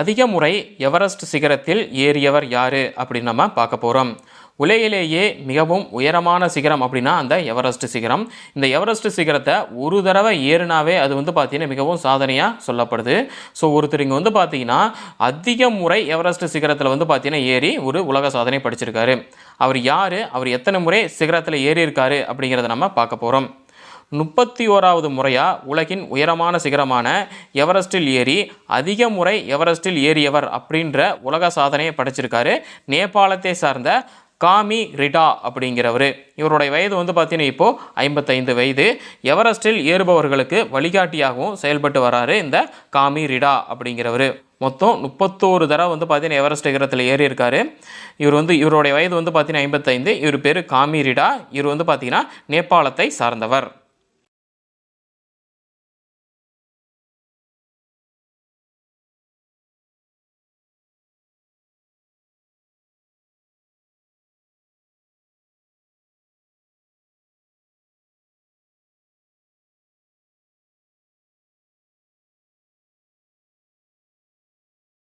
அதிக முறை எவரெஸ்ட் சிகரத்தில் ஏறியவர் யார் அப்படின்னு நம்ம பார்க்க போகிறோம் உலகிலேயே மிகவும் உயரமான சிகரம் அப்படின்னா அந்த எவரெஸ்ட் சிகரம். இந்த எவரெஸ்ட் சிகரத்தை ஒரு தடவை ஏறினாவே அது வந்து பார்த்திங்கன்னா மிகவும் சாதனையாக சொல்லப்படுது. ஸோ ஒருத்தர் இங்கே வந்து பார்த்தீங்கன்னா அதிக முறை எவரெஸ்ட் சிகரத்தில் வந்து பார்த்தீங்கன்னா ஏறி ஒரு உலக சாதனை படிச்சிருக்காரு. அவர் யார்? அவர் எத்தனை முறை சிகரத்தில் ஏறி இருக்காரு அப்படிங்கிறத நம்ம பார்க்க போகிறோம் முப்பத்தி ஓராவது முறையாக உலகின் உயரமான சிகரமான எவரெஸ்டில் ஏறி அதிக முறை எவரெஸ்டில் ஏறியவர் அப்படின்ற உலக சாதனையை படைச்சிருக்காரு. நேபாளத்தை சார்ந்த காமி ரிடா அப்படிங்கிறவர். இவருடைய வயது வந்து பார்த்தீங்கன்னா இப்போது ஐம்பத்தைந்து வயது. எவரெஸ்டில் ஏறுபவர்களுக்கு வழிகாட்டியாகவும் செயல்பட்டு வராரு இந்த காமி ரிடா அப்படிங்கிறவர். மொத்தம் முப்பத்தோரு தடவை வந்து பார்த்தீங்கன்னா எவரெஸ்ட் சிகரத்தில் ஏறி இருக்கார் இவர் வந்து இவருடைய வயது வந்து பார்த்தீங்கன்னா ஐம்பத்தைந்து. இவர் பேர் காமி ரிடா இவர் வந்து பார்த்தீங்கன்னா நேபாளத்தை சார்ந்தவர்.